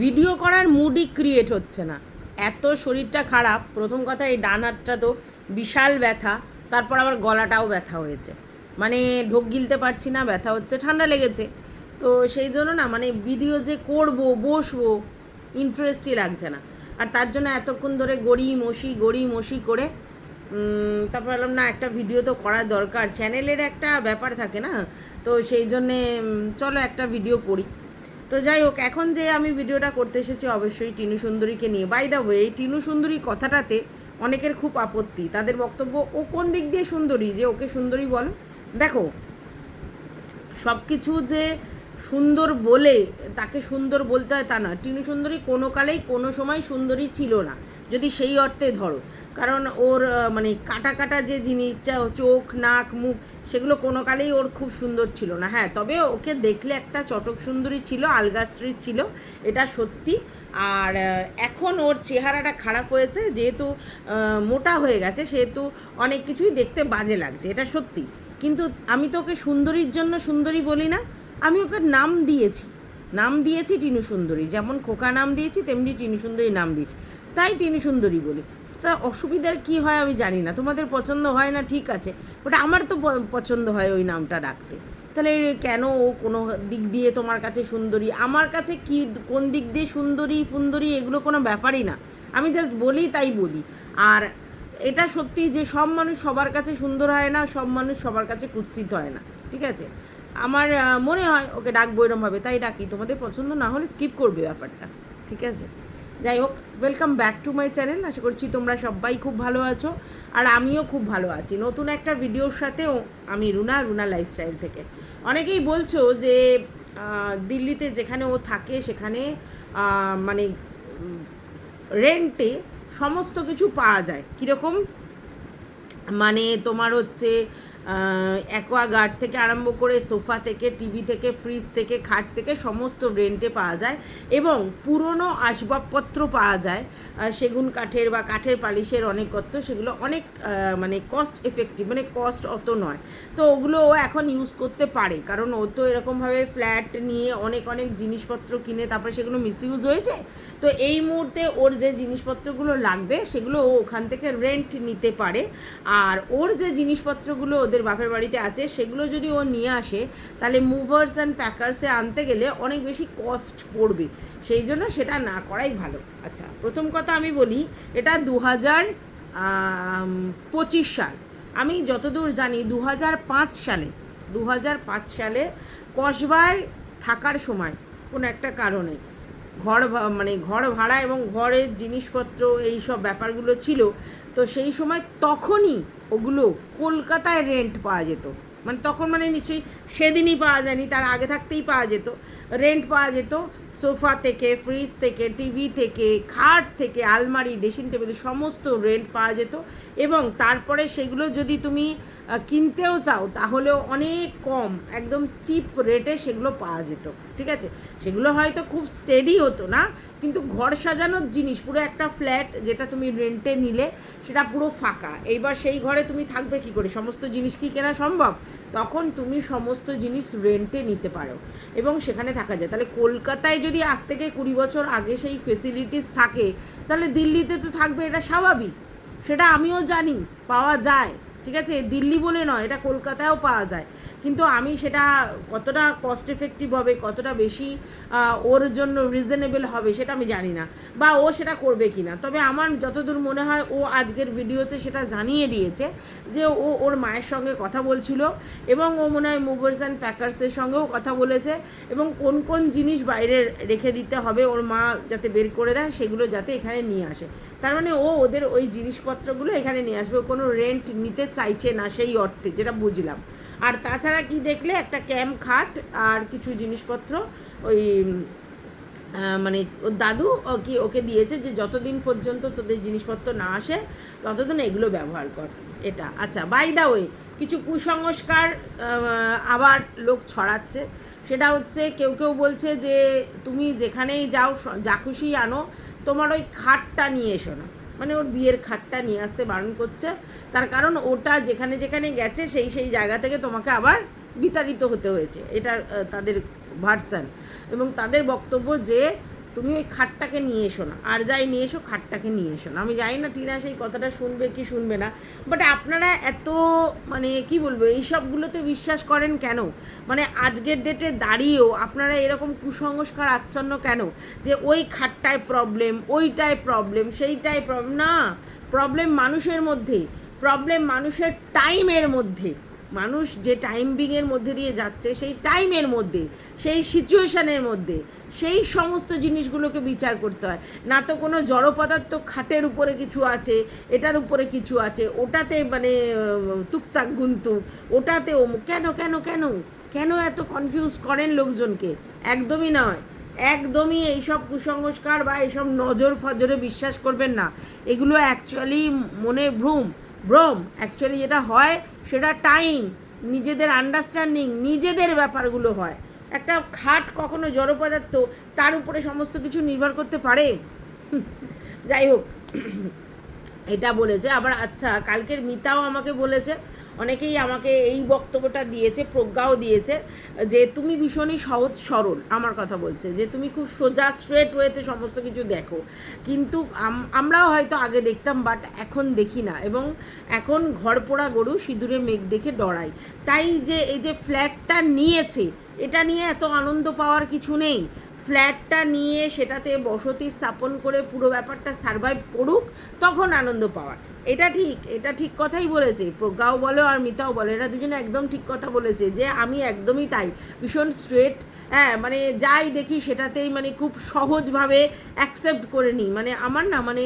Video করার মুডই create হচ্ছে না। এত শরীরটা খারাপ, প্রথম কথা এই ডান হাতটা তো বিশাল ব্যথা, তারপর আবার গলাটাও ব্যথা হয়েছে। মানে ঢোক গিলতে পারছি না, ব্যথা হচ্ছে, ঠান্ডা লেগেছে। তো সেই জন্য না মানে ভিডিও যে করব, বসবো ইন্টারেস্টই লাগছে না। আর তার জন্য এতক্ষণ ধরে গড়ি মশি গড়ি মশি করে তারপর বললাম না, একটা ভিডিও তো করা দরকার। চ্যানেলের একটা ব্যাপার থাকে না? তো সেই জন্যে চলো একটা ভিডিও করি। তো যাই হোক, এখন যে আমি ভিডিওটা করতে এসেছি, অবশ্যই টিনু সুন্দরীকে নিয়ে। বাই দ্য ওয়ে টিনু সুন্দরী কথাটাতে অনেকের খুব আপত্তি। তাদের বক্তব্য, ও কোন দিক দিয়ে সুন্দরী? যে ওকে সুন্দরী বল। দেখো সব কিছু যে সুন্দর বলে, তাকে সুন্দর বলতে হয় তা না টিনু সুন্দরী কোনো কালেই কোনো সময় সুন্দরী ছিল না। যদি সেই অর্থে ধরো, কারণ ওর মানে কাটা কাটা যে জিনিসটা চোখ, নাক, মুখ, সেগুলো কোনো কালেই ওর খুব সুন্দর ছিল না। হ্যাঁ তবে ওকে দেখলে একটা চটক সুন্দরী ছিল আলগাশ্রী ছিল, এটা সত্যি। আর এখন ওর চেহারাটা খারাপ হয়েছে, যেহেতু মোটা হয়ে গেছে, সেহেতু অনেক কিছুই দেখতে বাজে লাগছে, এটা সত্যি। কিন্তু আমি তো ওকে সুন্দরীর জন্য সুন্দরী বলি না, আমি ওকে নাম দিয়েছি। নাম দিয়েছি টিনু সুন্দরী। যেমন খোকা নাম দিয়েছি, তেমনি টিনু সুন্দরী নাম দিয়েছি। তাই টিনু সুন্দরী বলি। তা অসুবিধার কি হয় আমি জানি না। তোমাদের পছন্দ হয় না, ঠিক আছে। ওটা আমার তো পছন্দ হয় ওই নামটা ডাকতে। তাহলে কেন ও কোনো দিক দিয়ে তোমার কাছে সুন্দরী? আমার কাছে কি কোন দিক দিয়ে সুন্দরী, ফুন্দরী এগুলো কোনো ব্যাপারই না। আমি জাস্ট বলি, তাই বলি। আর এটা সত্যি যে সব মানুষ সবার কাছে সুন্দর হয় না, সব মানুষ সবার কাছে কুৎসিত হয় না। ঠিক আছে? আমার মনে হয় ওকে ডাকবো এরমভাবে, তাই ডাকি। তোমাদের পছন্দ না হলে স্কিপ করবে ব্যাপারটা, ঠিক আছে? যাই হোক welcome back to my channel আশা করছি তোমরা সবাই খুব ভালো আছো, আর আমিও খুব ভালো আছি। নতুন একটা ভিডিওর সাথেও আমি রুনা রুনা লাইফস্টাইল থেকে। অনেকেই বলছো যে দিল্লিতে যেখানে ও থাকে, সেখানে মানে রেন্টে সমস্ত কিছু পাওয়া যায়। কীরকম? মানে তোমার হচ্ছে অ্যাকোয়াগার্ড থেকে আরম্ভ করে সোফা থেকে টিভি থেকে ফ্রিজ থেকে, খাট থেকে সমস্ত রেন্টে পাওয়া যায় এবং পুরনো আসবাবপত্র পাওয়া যায়। সেগুন কাঠের বা কাঠের পালিশের অনেক কত সেগুলো অনেক মানে কস্ট এফেক্টিভ মানে কস্ট অত নয়। তো ওগুলো ও এখন ইউজ করতে পারে, কারণ ও তো এরকমভাবে ফ্ল্যাট নিয়ে অনেক অনেক জিনিসপত্র কিনে তারপরে সেগুলো মিসইউজ হয়েছে। তো এই মুহূর্তে ওর যে জিনিসপত্রগুলো লাগবে, সেগুলো ও ওখান থেকে রেন্ট নিতে পারে। আর ওর যে জিনিসপত্রগুলো ওদের বাপের বাড়িতে আছে, সেগুলো যদি ও নিয়ে আসে, তাহলে মুভার্স অ্যান্ড প্যাকার্সে আনতে গেলে অনেক বেশি কস্ট পড়বে। সেই জন্য সেটা না করাই ভালো। আচ্ছা প্রথম কথা আমি বলি, এটা দু হাজার পঁচিশ সাল। আমি যতদূর জানি দু হাজার পাঁচ সালে দু হাজার পাঁচ সালে কসবায় থাকার সময় কোনো একটা কারণে ঘর মানে ঘর ভাড়া এবং ঘরের জিনিসপত্র এই সব ব্যাপারগুলো ছিল তো সেই সময় তখনই ওগুলো কলকাতায় রেন্ট পাওয়া যেত। মানে তখন মানে নিশ্চয়ই সেদিনই পাওয়া যায়নি, তার আগে থাকতেই পাওয়া যেত। রেন্ট পাওয়া যেত সোফা থেকে ফ্রিজ থেকে টিভি থেকে, খাট থেকে, আলমারি ড্রেসিং টেবিল সমস্ত রেন্ট পাওয়া যেত। এবং তারপরে সেগুলো যদি তুমি কিনতেও চাও, তাহলেও অনেক কম, একদম চিপ রেটে সেগুলো পাওয়া যেত, ঠিক আছে? সেগুলো হয়তো খুব স্টেডি হতো না, কিন্তু ঘর সাজানোর জিনিস, পুরো একটা ফ্ল্যাট যেটা তুমি রেন্টে নিলে, সেটা পুরো ফাঁকা। এইবার সেই ঘরে তুমি থাকবে কি করে? সমস্ত জিনিস কি কেনা সম্ভব? তখন তুমি সমস্ত জিনিস রেন্টে নিতে পারো, এবং সেখানে থাকা যায়। তাহলে কলকাতায় যদি আজ থেকে কুড়ি বছর আগে সেই ফেসিলিটিস থাকে, তাহলে দিল্লিতে তো থাকবে, এটা স্বাভাবিক। সেটা আমিও জানি, পাওয়া যায়। ঠিক আছে? দিল্লি বলে নয়, এটা কলকাতায়ও পাওয়া যায়। কিন্তু আমি সেটা কতটা কস্ট এফেক্টিভ হবে, কতটা বেশি ওর জন্য রিজনেবল হবে সেটা আমি জানি না। বা ও সেটা করবে কি না তবে আমার যতদূর মনে হয়, ও আজকের ভিডিওতে সেটা জানিয়ে দিয়েছে যে ও ওর মায়ের সঙ্গে কথা বলছিল এবং ও মনে হয় মুভার্স অ্যান্ড প্যাকার্সের সঙ্গেও কথা বলেছে এবং কোন কোন জিনিস বাইরে রেখে দিতে হবে, ওর মা যাতে বের করে দেয়, সেগুলো যাতে এখানে নিয়ে আসে। তার মানে ও ওদের ওই জিনিসপত্রগুলো এখানে নিয়ে আসবে, ও কোনো রেন্ট নিতে চাইছে না সেই অর্থে, যেটা বুঝলাম। আর তাছাড়া কি দেখলে, একটা ক্যাম্প খাট আর কিছু জিনিসপত্র, ওই মানে ওর দাদু কি ওকে দিয়েছে যে যতদিন পর্যন্ত তোদের জিনিসপত্র না আসে, ততদিন এগুলো ব্যবহার কর, এটা। আচ্ছা বাই দা ওয়ে কিছু কুসংস্কার আবার লোক ছড়াচ্ছে। সেটা হচ্ছে, কেউ কেউ বলছে যে, তুমি যেখানেই যাও যা খুশি আনো তোমার ওই খাটটা নিয়ে এসো না। মানে ওর বিয়ের খাটটা নিয়ে আসতে বারণ করছে। তার কারণ ওটা যেখানে যেখানে গেছে, সেই সেই জায়গা থেকে তোমাকে আবার বিতাড়িত হতে হয়েছে। এটা তাদের ভার্সান। এবং তাদের বক্তব্য যে তুমি ওই খাটটাকে নিয়ে এসো না। আর যাই নিয়ে এসো, খাটটাকে নিয়ে এসো না। আমি জানি না টিনা সেই কথাটা শুনবে কি শুনবে না। বাট আপনারা এত মানে কি বলব, এই সবগুলোতে বিশ্বাস করেন কেন? মানে আজকের ডেটে দাঁড়িয়েও আপনারা এরকম কুসংস্কার আচ্ছন্ন কেন? যে ওই খাটটায় প্রবলেম ওইটায় প্রবলেম সেইটায় প্রবলেম না। প্রবলেম মানুষের মধ্যে প্রবলেম মানুষের টাইমের মধ্যে। মানুষ যে টাইম বিংয়ের মধ্যে দিয়ে যাচ্ছে, সেই টাইমের মধ্যে, সেই সিচুয়েশানের মধ্যে, সেই সমস্ত জিনিসগুলোকে বিচার করতে হয়। না তো কোনো জড় পদার্থ খাটের উপরে কিছু আছে, এটার উপরে কিছু আছে, ওটাতে মানে টুকটাক গুন্তুক, ওটাতে অমুক, কেন কেন কেন? কেন এত কনফিউজ করেন লোকজনকে? একদমই নয়। একদমই এইসব কুসংস্কার বা এইসব নজর ফজরে বিশ্বাস করবেন না। এগুলো অ্যাকচুয়ালি মনের ভ্রম। ভ্রম অ্যাকচুয়ালি যেটা হয়, সেটা টাইম নিজেদের আন্ডারস্ট্যান্ডিং নিজেদের ব্যাপারগুলো হয়। একটা খাট কখনো জড় পদার্থ তার উপরে সমস্ত কিছু নির্ভর করতে পারে। যাই হোক, এটা বলেছে। আবার আচ্ছা কালকের মিতাও আমাকে বলেছে অনেকেই আমাকে এই বক্তব্যটা দিয়েছে, প্রজ্ঞাও দিয়েছে, যে তুমি ভীষণই সহজ সরল, আমার কথা বলছে, যে তুমি খুব সোজা স্ট্রেট ওয়েতে সমস্ত কিছু দেখো। কিন্তু আমরাও হয়তো আগে দেখতাম বাট এখন দেখি না। এবং এখন ঘর পোড়া গরু সিঁদুরে মেঘ দেখে ডরাই। তাই যে এই যে ফ্ল্যাটটা নিয়েছে, এটা নিয়ে এত আনন্দ পাওয়ার কিছু নেই। ফ্ল্যাটটা নিয়ে সেটাতে বসতি স্থাপন করে পুরো ব্যাপারটা সারভাইভ করুক, তখন আনন্দ পাওয়ার। এটা ঠিক এটা ঠিক কথাই বলেছে। প্রজ্ঞাও বলো আর মিতাও বলো এরা দুজনে একদম ঠিক কথা বলেছে যে আমি একদমই তাই। ভীষণ স্ট্রেট হ্যাঁ মানে যাই দেখি সেটাতেই মানে খুব সহজভাবে অ্যাকসেপ্ট করে নিই। মানে আমার না মানে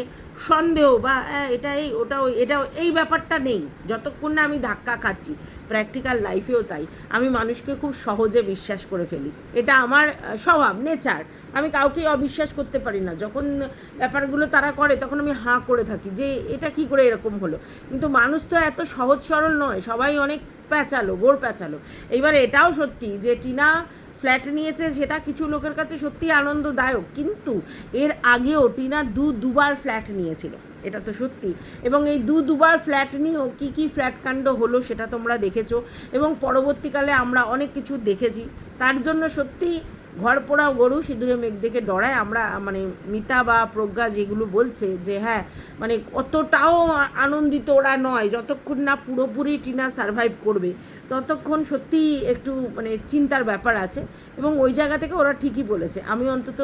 সন্দেহ বা হ্যাঁ, এটা এই ওটা এটা এই ব্যাপারটা নেই। যতক্ষণ না আমি ধাক্কা খাচ্ছি। প্র্যাকটিক্যাল লাইফেও তাই। আমি মানুষকে খুব সহজে বিশ্বাস করে ফেলি। এটা আমার স্বভাব নেচার আমি কাউকে অবিশ্বাস করতে পারি না। যখন ব্যাপারগুলো তারা করে, তখন আমি হাঁ করে থাকি যে, এটা কি করে এরকম হলো? কিন্তু মানুষ তো এত সহজ সরল নয়। সবাই অনেক প্যাঁচালো গোড় প্যাঁচালো। এইবার এটাও সত্যি যে, টিনা ফ্ল্যাট নিয়েছে, সেটা কিছু লোকের কাছে সত্যি আনন্দদায়ক। কিন্তু এর আগেও টিনা দু, দুবার ফ্ল্যাট নিয়েছিল। এটা তো সত্যি। এবং এই দু দুবার ফ্ল্যাট নিয়েও কী কী ফ্ল্যাট কাণ্ড হলো সেটা তোমরা দেখেছ। এবং পরবর্তীকালে আমরা অনেক কিছু দেখেছি। তার জন্য সত্যি ঘর পোড়া গরু সিঁদুরে মেঘ দেখে ডরায়। আমরা মানে মিতা বা প্রজ্ঞা যেগুলো বলছে যে হ্যাঁ মানে অতটাও আনন্দিত ওরা নয়, যতক্ষণ না পুরোপুরি টিনা সারভাইভ করবে, ততক্ষণ সত্যি একটু মানে চিন্তার ব্যাপার আছে। এবং ওই জায়গা থেকে ওরা ঠিকই বলেছে। আমি অন্তত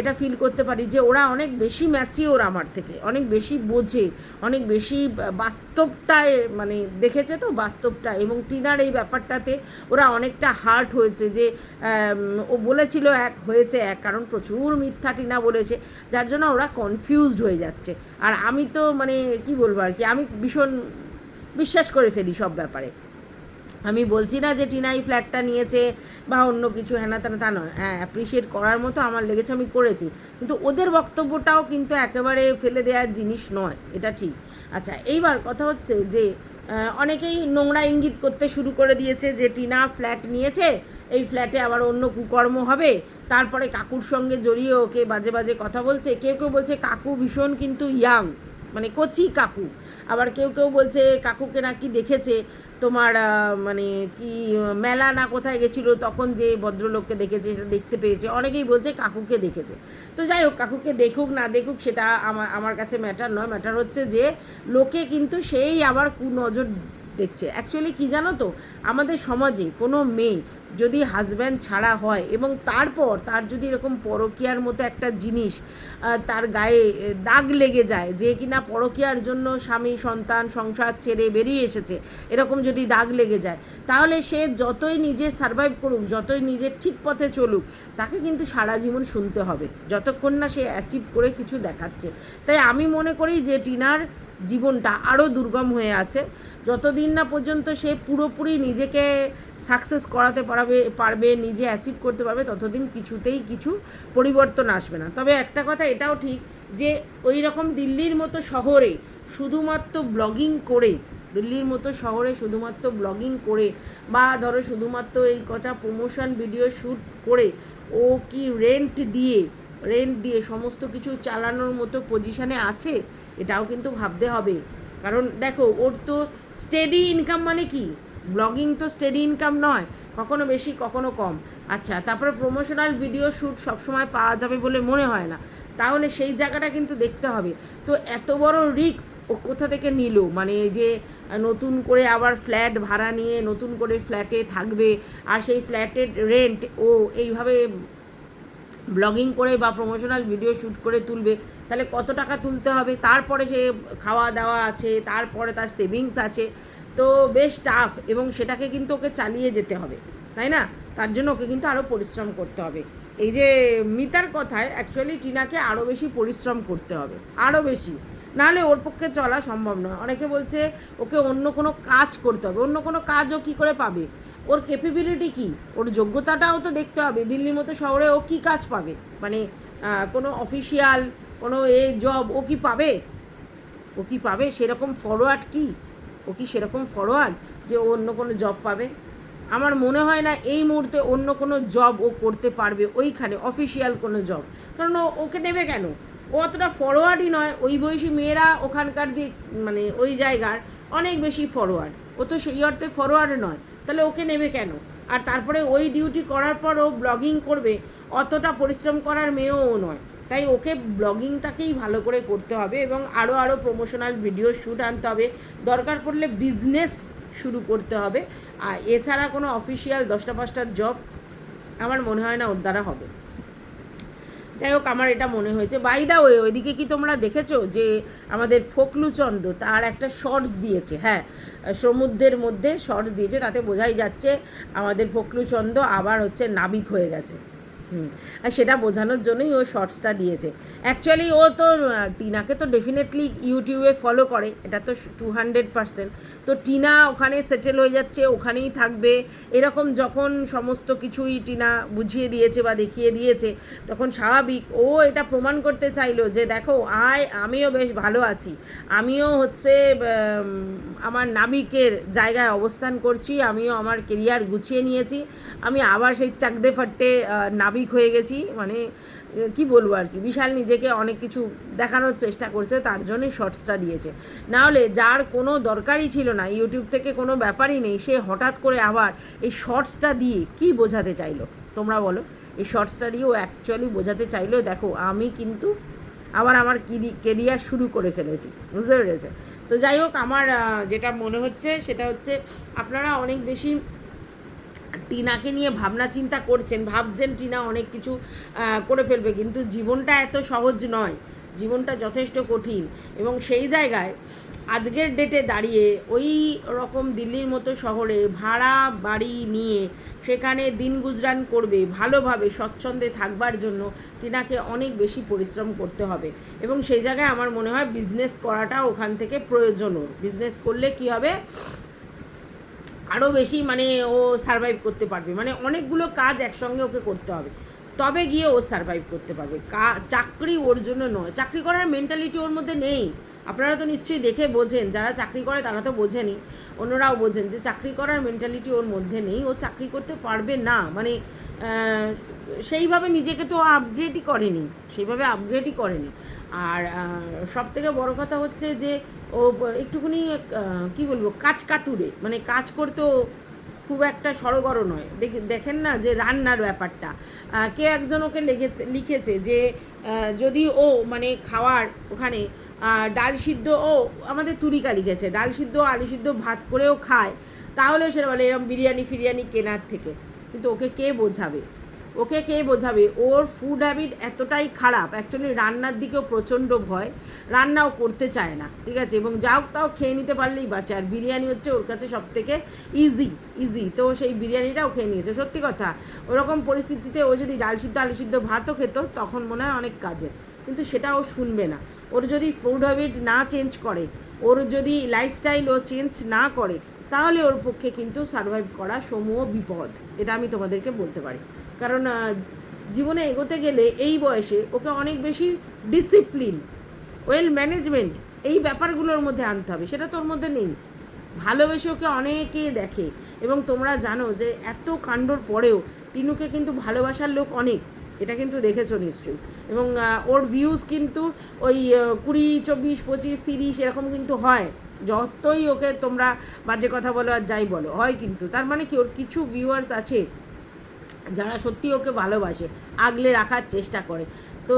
এটা ফিল করতে পারি যে, ওরা অনেক বেশি ম্যাচিওর আমার থেকে, অনেক বেশি বোঝে, অনেক বেশি বাস্তবটায় মানে দেখেছে তো বাস্তবটা। এবং টিনার এই ব্যাপারটাতে ওরা অনেকটা হার্ট হয়েছে যে ও বলেছিল, এক হয়েছে এক, কারণ প্রচুর মিথ্যা টিনা বলেছে, যার জন্য ওরা কনফিউজড হয়ে যাচ্ছে। আর আমি তো মানে কি বলব আর কি, আমি ভীষণ বিশ্বাস করে ফেলি সব ব্যাপারে। আমি বলছি না যে টিনা এই ফ্ল্যাটটা নিয়েছে বা অন্য কিছু হ্যানা ত্যানা তা নয়। হ্যাঁ অ্যাপ্রিসিয়েট করার মতো আমার লেগেছে, আমি করেছি। কিন্তু ওদের বক্তব্যটাও কিন্তু একেবারে ফেলে দেওয়ার জিনিস নয়, এটা ঠিক। আচ্ছা এইবার কথা হচ্ছে যে অনেকেই নোংরা ইঙ্গিত করতে শুরু করে দিয়েছে যে টিনা ফ্ল্যাট নিয়েছে, এই ফ্ল্যাটে আবার অন্য কুকর্ম হবে। তারপরে কাকুর সঙ্গে জড়িয়ে ওকে বাজে বাজে কথা বলছে। কেউ কেউ বলছে, কাকু ভীষণ কিন্তু ইয়াং মানে কচি কাকু। আবার কেউ কেউ বলছে, কাকুকে নাকি দেখেছে। তোমার মানে কি, মেলা না কোথায় গেছিল, তখন যে ভদ্রলোককে দেখেছে, সেটা দেখতে পেয়েছে। অনেকেই বলছে কাকুকে দেখেছে। তো যাই হোক, কাকুকে দেখুক, না দেখুক, সেটা আমার আমার কাছে ম্যাটার নয়। ম্যাটার হচ্ছে যে, লোকে কিন্তু সেই আবার কুনজর দেখছে। অ্যাকচুয়ালি কি জানো তো? আমাদের সমাজে কোনো মেয়ে যদি হাজব্যান্ড ছাড়া হয় এবং তারপর তার যদি এরকম পরকীয়ার মতো একটা জিনিস তার গায়ে দাগ লেগে যায় যে কিনা পরকীয়ার জন্য স্বামী, সন্তান, সংসার ছেড়ে বেরিয়ে এসেছে, এরকম যদি দাগ লেগে যায়, তাহলে সে যতই নিজে সারভাইভ করুক, যতই নিজের ঠিক পথে চলুক, তাকে কিন্তু সারা জীবন শুনতে হবে। যতক্ষণ না সে অ্যাচিভ করে কিছু দেখাচ্ছে। তাই আমি মনে করি যে টিনার জীবনটা আরও দুর্গম হয়ে আছে। যতদিন না পর্যন্ত সে পুরোপুরি নিজেকে সাকসেস করাতে পারবে পারবে, নিজে অ্যাচিভ করতে পারবে, ততদিন কিছুতেই কিছু পরিবর্তন আসবে না। তবে একটা কথা, এটাও ঠিক যে ওই রকম দিল্লির মতো শহরে শুধুমাত্র ব্লগিং করে, দিল্লির মতো শহরে শুধুমাত্র ব্লগিং করে বা ধরো শুধুমাত্র এই কটা প্রমোশন ভিডিও শ্যুট করে, ও কি রেন্ট দিয়ে রেন্ট দিয়ে সমস্ত কিছু চালানোর মতো পজিশানে আছে? এটাও কিন্তু ভাবতে হবে। কারণ দেখো, ওর তো স্টেডি ইনকাম মানে কি? ব্লগিং তো স্টেডি ইনকাম নয়, কখনো বেশি, কখনো কম। আচ্ছা তারপরে প্রমোশনাল ভিডিও শ্যুট সবসময় পাওয়া যাবে বলে মনে হয় না। তাহলে সেই জায়গাটা কিন্তু দেখতে হবে। তো এত বড় রিস্ক ও কোথা থেকে নিল? মানে যে, নতুন করে আবার ফ্ল্যাট ভাড়া নিয়ে নতুন করে ফ্ল্যাটে থাকবে, আর সেই ফ্ল্যাটের রেন্ট ও এইভাবে ব্লগিং করে বা প্রমোশনাল ভিডিও শ্যুট করে তুলবে তাহলে কত টাকা তুলতে হবে? তারপরে সে খাওয়া দাওয়া আছে, তারপরে তার সেভিংস আছে। তো বেশ টাফ এবং সেটাকে কিন্তু ওকে চালিয়ে যেতে হবে, তাই না? তার জন্য ওকে কিন্তু আরও পরিশ্রম করতে হবে। এই যে মিতার কথায় অ্যাকচুয়ালি টিনাকে আরও বেশি পরিশ্রম করতে হবে আরও বেশি। নাহলে ওর পক্ষে চলা সম্ভব নয়। অনেকে বলছে ওকে অন্য কোনো কাজ করতে হবে। অন্য কোনো কাজও কী করে পাবে? ওর ক্যাপেবিলিটি কী? ওর যোগ্যতাটাও তো দেখতে হবে। দিল্লির মতো শহরে ও কী কাজ পাবে? মানে কোনো অফিসিয়াল কোনো এ জব ও কি পাবে? ও কি পাবে? সেরকম ফরওয়ার্ড কি? ও কি সেরকম ফরওয়ার্ড যে ও অন্য কোনো জব পাবে? আমার মনে হয় না এই মুহূর্তে অন্য কোনো জব ও করতে পারবে ওইখানে অফিসিয়াল কোনো জব কারণ ওকে নেবে কেন? ও অতটা ফরওয়ার্ডই নয়। ওই বয়সী মেয়েরা ওখানকার দিক মানে ওই জায়গার অনেক বেশি ফরওয়ার্ড ও তো সেই অর্থে ফরওয়ার্ড নয়। তাহলে ওকে নেবে কেন? আর তারপরে ওই ডিউটি করার পর ও ব্লগিং করবে, অতটা পরিশ্রম করার মেয়েও ও নয়। তাই ওকে ব্লগিংটাকেই ভালো করে করতে হবে এবং আরও আরও প্রমোশনাল ভিডিও শ্যুট আনতে হবে। দরকার পড়লে বিজনেস শুরু করতে হবে। আর এছাড়া কোনো অফিসিয়াল দশটা পাঁচটার জব আমার মনে হয় না ওর দ্বারা হবে। যাই হোক, আমার এটা মনে হয়েছে। বাই দা ওয়ে ওইদিকে কি তোমরা দেখেছ যে আমাদের ফকলুচন্দ তার একটা শর্টস দিয়েছে? হ্যাঁ সমুদ্রের মধ্যে শর্টস দিয়েছে, তাতে বোঝাই যাচ্ছে আমাদের ফকলুচন্দ আবার হচ্ছে নাবিক হয়ে গেছে। আর সেটা বোঝানোর জন্যই ও শর্টসটা দিয়েছে। অ্যাকচুয়ালি ও তো টিনাকে তো ডেফিনেটলি ইউটিউবে ফলো করে। এটা তো টু হান্ড্রেড পারসেন্ট তো টিনা ওখানে সেটেল হয়ে যাচ্ছে ওখানেই থাকবে। এরকম যখন সমস্ত কিছুই টিনা বুঝিয়ে দিয়েছে বা দেখিয়ে দিয়েছে তখন স্বাভাবিক ও এটা প্রমাণ করতে চাইলো যে দেখো আয় আমিও বেশ ভালো আছি। আমিও হচ্ছে আমার নাবিকের জায়গায় অবস্থান করছি। আমিও আমার কেরিয়ার গুছিয়ে নিয়েছি। আমি আবার সেই চাকদে ফাট্টে আহ, নাবিক হয়ে গেছি মানে কি বলব আর কি, বিশাল নিজেকে অনেক কিছু দেখানোর চেষ্টা করছে, তার জন্যই শর্টসটা দিয়েছে। নাহলে যার কোনো দরকারই ছিল না, ইউটিউব থেকে কোনো ব্যাপারই নেই, সে হঠাৎ করে আবার এই শর্টসটা দিয়ে কি বোঝাতে চাইলো? তোমরা বলো, এই শর্টসটা দিয়ে ও অ্যাকচুয়ালি বোঝাতে চাইলো, দেখো, আমি কিন্তু আবার আমার কেরিয়ার শুরু করে ফেলেছি, বুঝতে পেরেছ? তো যাই হোক, আমার যেটা মনে হচ্ছে সেটা হচ্ছে, আপনারা অনেক বেশি টিনাকে নিয়ে ভাবনা চিন্তা করছেন, ভাবছেন টিনা অনেক কিছু করে ফেলবে, কিন্তু জীবনটা এত সহজ নয়। জীবনটা যথেষ্ট কঠিন। এবং সেই জায়গায় আজকের ডেটে দাঁড়িয়ে ওই রকম দিল্লির মতো শহরে ভাড়া বাড়ি নিয়ে সেখানে দিন গুজরান করবে, ভালোভাবে স্বচ্ছন্দে থাকবার জন্য টিনাকে অনেক বেশি পরিশ্রম করতে হবে। এবং সেই জায়গায় আমার মনে হয় বিজনেস করাটা ওখান থেকে প্রয়োজনও বিজনেস করলে কি হবে? আরও বেশি মানে ও সারভাইভ করতে পারবে। মানে অনেকগুলো কাজ একসঙ্গে ওকে করতে হবে। তবে গিয়ে ও সারভাইভ করতে পারবে। কা, চাকরি ওর জন্য নয়। চাকরি করার মেন্টালিটি ওর মধ্যে নেই। আপনারা তো নিশ্চয়ই দেখে বোঝেন। যারা চাকরি করে তারা তো বোঝেনি। অন্যরাও বোঝেন যে চাকরি করার মেন্টালিটি ওর মধ্যে নেই। ও চাকরি করতে পারবে না। মানে সেইভাবে নিজেকে তো আপগ্রেডই করেনি। সেইভাবে আপগ্রেডই করেনি। আর সব থেকে বড় কথা হচ্ছে যে ও একটুখানি কি বলব কাজ কাতুরে। মানে কাজ করতেও খুব একটা সড়গড় নয়। দেখে দেখেন না যে রান্নার ব্যাপারটা। আহ, কে একজন ওকে লিখেছে লিখেছে যে যদি ও মানে খাওয়ার ওখানে ডাল সিদ্ধ ও আমাদের তুরিকা লিখেছে ডাল সিদ্ধ আলু সিদ্ধ ভাত করেও খায় তাহলে সেটা বলে এরকম বিরিয়ানি ফিরিয়ানি কেনার থেকে। কিন্তু ওকে কে বোঝাবে? ওকে কে বোঝাবে? ওর ফুড হ্যাবিট এতটাই খারাপ। অ্যাকচুয়ালি রান্নার দিকেও প্রচণ্ড ভয়। রান্নাও করতে চায় না, ঠিক আছে? এবং যাও তাও খেয়ে নিতে পারলেই বাঁচে। আর বিরিয়ানি হচ্ছে ওর কাছে সব থেকে ইজি ইজি তো সেই বিরিয়ানিটাও খেয়ে নিয়েছে। সত্যি কথা, ওরকম পরিস্থিতিতে ও যদি ডাল সিদ্ধ, আলু সিদ্ধ ভাতও খেত, তখন মনে হয় অনেক কাজের। কিন্তু সেটা ও শুনবে না। ওর যদি ফুড হ্যাবিট না চেঞ্জ করে, ওর যদি লাইফস্টাইল ও চেঞ্জ না করে তাহলে ওর পক্ষে কিন্তু সার্ভাইভ করা সমূহ বিপদ। এটা আমি তোমাদেরকে বলতে পারি। কারণ জীবনে এগোতে গেলে এই বয়সে ওকে অনেক বেশি ডিসিপ্লিন ওয়েল ম্যানেজমেন্ট এই ব্যাপারগুলোর মধ্যে আনতে হবে। সেটা তোর মধ্যে নেই। ভালোবেসে ওকে অনেকে দেখে। এবং তোমরা জানো যে এত কাণ্ডর পরেও টিনুকে কিন্তু ভালোবাসার লোক অনেক। এটা কিন্তু দেখেছ নিশ্চয়ই। এবং ওর ভিউজ কিন্তু ওই কুড়ি, চব্বিশ, পঁচিশ, তিরিশ এরকম কিন্তু হয়। যতই ওকে তোমরা বাজে কথা বলো আর যাই বলো, হয় কিন্তু। তার মানে কি? ওর কিছু ভিউয়ার্স আছে যারা সত্যি ওকে ভালোবাসে, আগলে রাখার চেষ্টা করে। তো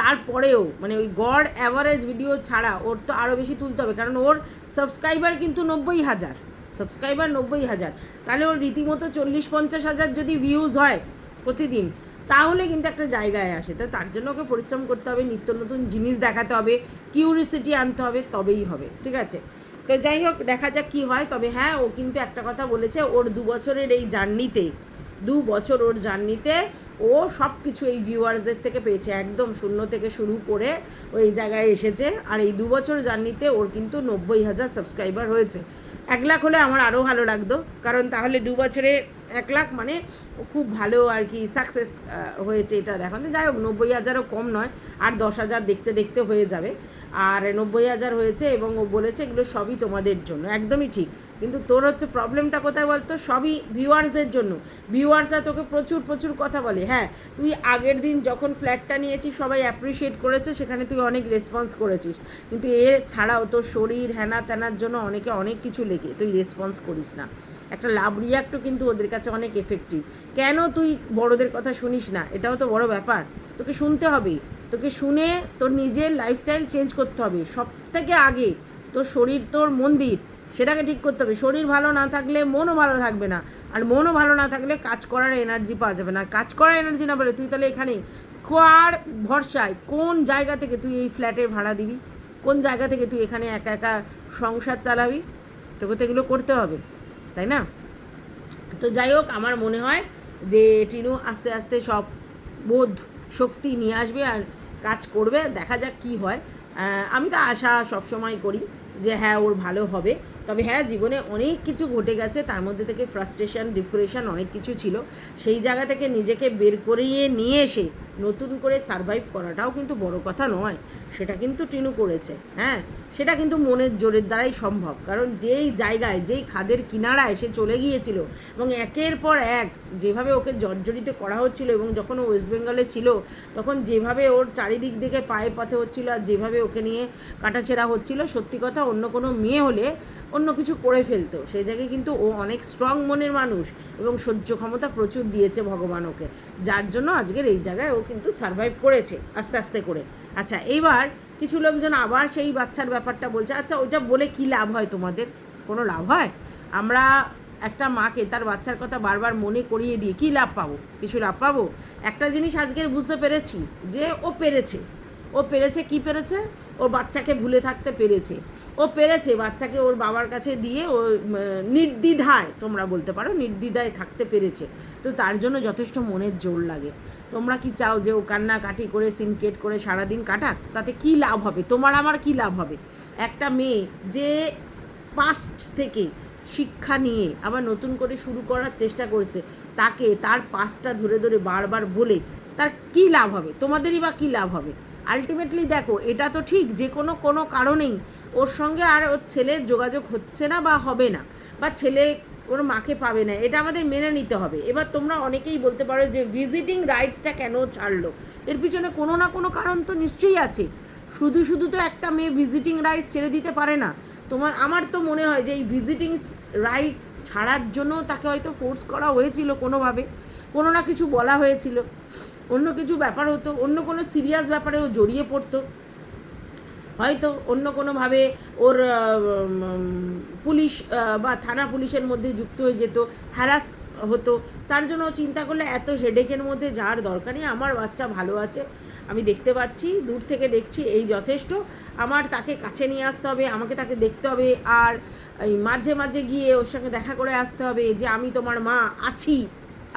তারপরেও মানে ওই গড় অ্যাভারেজ ভিডিও ছাড়া ওর তো আরও বেশি তুলতে হবে, কারণ ওর সাবস্ক্রাইবার কিন্তু নব্বই হাজার। সাবস্ক্রাইবার নব্বই হাজার। তাহলে ওর রীতিমতো চল্লিশ পঞ্চাশ হাজার যদি ভিউজ হয় প্রতিদিন তাহলে কিন্তু একটা জায়গায় আসে। তো তার জন্য ওকে পরিশ্রম করতে হবে, নিত্য নতুন জিনিস দেখাতে হবে কিউরিসিটি আনতে হবে, তবেই হবে, ঠিক আছে? তো যাই হোক, দেখা যাক কী হয়, তবে হ্যাঁ ও কিন্তু একটা কথা বলেছে, ওর দু বছরের এই জার্নিতে, দু বছর ওর জার্নিতে ও সব কিছু এই ভিউয়ার্সদের থেকে পেয়েছে, একদম শূন্য থেকে শুরু করে ওই জায়গায় এসেছে, আর এই দু বছর জার্নিতে ওর কিন্তু নব্বই হাজার সাবস্ক্রাইবার হয়েছে। এক লাখ হলে আমার আরও ভালো লাগতো, কারণ তাহলে দু বছরে এক লাখ মানে খুব ভালো আর কি সাকসেস হয়েছে এটা দেখান। যাই হোক, নব্বই হাজারও কম নয়, আর দশ হাজার দেখতে দেখতে হয়ে যাবে। আর নব্বই হাজার হয়েছে এবং ও বলেছে এগুলো সবই তোমাদের জন্য, একদমই ঠিক। কিন্তু তোর হচ্ছে প্রবলেমটা কোথায় বলতো? সবই ভিউয়ার্সদের জন্য। ভিউয়ার্সরা তোকে প্রচুর প্রচুর কথা বলে। হ্যাঁ তুই আগের দিন যখন ফ্ল্যাটটা নিয়েছিস, সবাই অ্যাপ্রিসিয়েট করেছে, সেখানে তুই অনেক রেসপন্স করেছিস। কিন্তু এ ছাড়াও তোর শরীর হ্যানা ত্যানার জন্য অনেকে অনেক কিছু লেগে, তুই রেসপন্স করিস না। একটা লাভ রিয়াক্টও কিন্তু ওদের কাছে অনেক এফেক্টিভ কেন তুই বড়দের কথা শুনিস না? এটাও তো বড় ব্যাপার। তোকে শুনতে হবে। তোকে শুনে তোর নিজের লাইফস্টাইল চেঞ্জ করতে হবে। সব থেকে আগে তোর শরীর, তোর মন্দির, সেটাকে ঠিক করতে হবে। শরীর ভালো না থাকলে মনও ভালো থাকবে না। আর মনও ভালো না থাকলে কাজ করার এনার্জি পাওয়া যাবে না। কাজ করার এনার্জি না পেলে তুই তাহলে এখানে কার ভরসায় কোন জায়গা থেকে তুই এই ফ্ল্যাটের ভাড়া দিবি? কোন জায়গা থেকে তুই এখানে একা একা সংসার চালাবি? তোকে তো এগুলো করতে হবে। তাই না? তো যাই হোক, আমার মনে হয় যে টিনু আস্তে আস্তে সব বোধ শক্তি নিয়ে আসবে আর কাজ করবে। দেখা যাক কি হয়। আমি তো আশা সবসময় করি যে হ্যাঁ ওর ভালো হবে। তবে হ্যাঁ জীবনে অনেক কিছু ঘটে গেছে। তার মধ্যে থেকে ফ্রাস্ট্রেশন ডিপ্রেশন অনেক কিছু ছিল। সেই জায়গা থেকে নিজেকে বের করিয়ে নিয়ে এসে নতুন করে সারভাইভ করাটাও কিন্তু বড় কথা নয়। সেটা কিন্তু টিনু করেছে হ্যাঁ? সেটা কিন্তু মনের জোরের দ্বারাই সম্ভব। কারণ যেই জায়গায়, যেই খাদের কিনারায় সে চলে গিয়েছিল এবং একের পর এক যেভাবে ওকে জর্জরিত করা হচ্ছিল এবং যখন ও ওয়েস্ট বেঙ্গলে ছিল, তখন যেভাবে ওর চারিদিক দিকে পায়ে পথে হচ্ছিল আর যেভাবে ওকে নিয়ে কাটাছেড়া হচ্ছিল, সত্যি কথা অন্য কোনো মেয়ে হলে অন্য কিছু করে ফেলতো। সেই জায়গায় কিন্তু ও অনেক স্ট্রং মনের মানুষ এবং সহ্য ক্ষমতা প্রচুর দিয়েছে ভগবান ওকে। যার জন্য আজকের এই জায়গায় ও কিন্তু সারভাইভ করেছে আস্তে আস্তে করে। আচ্ছা এইবার কিছু লোকজন আবার সেই বাচ্চার ব্যাপারটা বলছে আচ্ছা ওইটা বলে কি লাভ হয় তোমাদের? কোনো লাভ হয়? আমরা একটা মাকে তার বাচ্চার কথা বারবার মনে করিয়ে দিয়ে কী লাভ পাবো? কিছু লাভ পাবো? একটা জিনিস আজকের বুঝতে পেরেছি যে ও পেরেছে। ও পেরেছে কি পেরেছে? ও বাচ্চাকে ভুলে থাকতে পেরেছে। ও পেরেছে, বাচ্চাকে ওর বাবার কাছে দিয়ে ও নির্দ্বিধায়, তোমরা বলতে পারো, নির্দ্বিধায় থাকতে পেরেছে। তো তার জন্য যথেষ্ট মনের জোর লাগে। তোমরা কি চাও যে ও কান্নাকাটি করে সিনকেট করে সারাদিন কাটাক? তাতে কি লাভ হবে? তোমার আমার কি লাভ হবে? একটা মেয়ে যে পাস্ট থেকে শিক্ষা নিয়ে আবার নতুন করে শুরু করার চেষ্টা করছে, তাকে তার পাসটা ধরে ধরে বারবার বলে, তার কি লাভ হবে? তোমাদেরই বা কী লাভ হবে? আলটিমেটলি দেখো, এটা তো ঠিক, যে কোনো কোনো কারণেই ওর সঙ্গে আর ওর ছেলের যোগাযোগ হচ্ছে না বা হবে না, বা ছেলে ওর মাকে পাবে না, এটা আমাদের মেনে নিতে হবে। এবার তোমরা অনেকেই বলতে পারো যে ভিজিটিং রাইটসটা কেন ছাড়লো? এর পিছনে কোনো না কোনো কারণ তো নিশ্চয়ই আছে। শুধু শুধু তো একটা মেয়ে ভিজিটিং রাইটস ছেড়ে দিতে পারে না। তোমার, আমার তো মনে হয় যে এই ভিজিটিং রাইটস ছাড়ার জন্য তাকে হয়তো ফোর্স করা হয়েছিল কোনোভাবে। কোনো না কিছু বলা হয়েছিল। অন্য কিছু ব্যাপার হতো, অন্য কোনো সিরিয়াস ব্যাপারে ও জড়িয়ে পড়তো। হয়তো অন্য কোনোভাবে ওর পুলিশ বা থানা পুলিশের মধ্যে যুক্ত হয়ে যেত হ্যারাস হতো। তার জন্য চিন্তা করলে এত হেডেকের মধ্যে যাওয়ার দরকার নেই। আমার বাচ্চা ভালো আছে, আমি দেখতে পাচ্ছি, দূর থেকে দেখছি, এই যথেষ্ট। আমার তাকে কাছে নিয়ে আসতে হবে, আমাকে তাকে দেখতে হবে, আর এই মাঝে মাঝে গিয়ে ওর সঙ্গে দেখা করে আসতে হবে যে আমি তোমার মা, আছি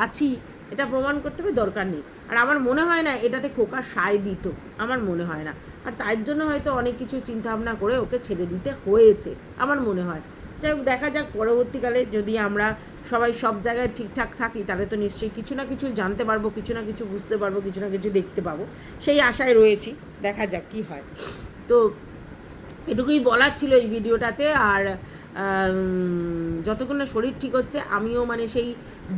আছি। এটা প্রমাণ করতে হবে, দরকার নেই। আর আমার মনে হয় না এটাতে খোকা সায় দিত, আমার মনে হয় না। আর তার জন্য হয়তো অনেক কিছু চিন্তাভাবনা করে ওকে ছেড়ে দিতে হয়েছে, আমার মনে হয়। যাই হোক, দেখা যাক পরবর্তীকালে যদি আমরা সবাই সব জায়গায় ঠিকঠাক থাকি, তাহলে তো নিশ্চয়ই কিছু না কিছু জানতে পারব, কিছু না কিছু বুঝতে পারব, কিছু না কিছু দেখতে পাবো। সেই আশায় রয়েছি, দেখা যাক কি হয়। তো এটুকুই বলার ছিল এই ভিডিওটাতে। আর যতক্ষণ না শরীর ঠিক হচ্ছে, আমিও মানে সেই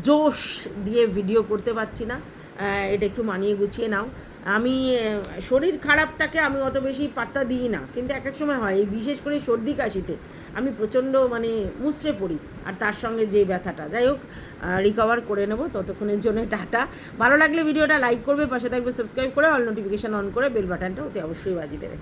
জোশ দিয়ে ভিডিও করতে পারছি না। এটা একটু মানিয়ে গুছিয়ে নাও। আমি শরীর খারাপটাকে আমি অত বেশি পাত্তা দিই না। কিন্তু এক এক সময় হয়, এই বিশেষ করে সর্দি কাশিতে আমি প্রচণ্ড মানে মুচড়ে পড়ি। আর তার সঙ্গে যে ব্যথাটা। যাই হোক রিকভার করে নেব। ততক্ষণের জন্য টাটা। ভালো লাগলে ভিডিওটা লাইক করবে, পাশে থাকবে সাবস্ক্রাইব করে অল নোটিফিকেশান অন করে বেল বাটনটা অতি অবশ্যই বাজিয়ে দেবে।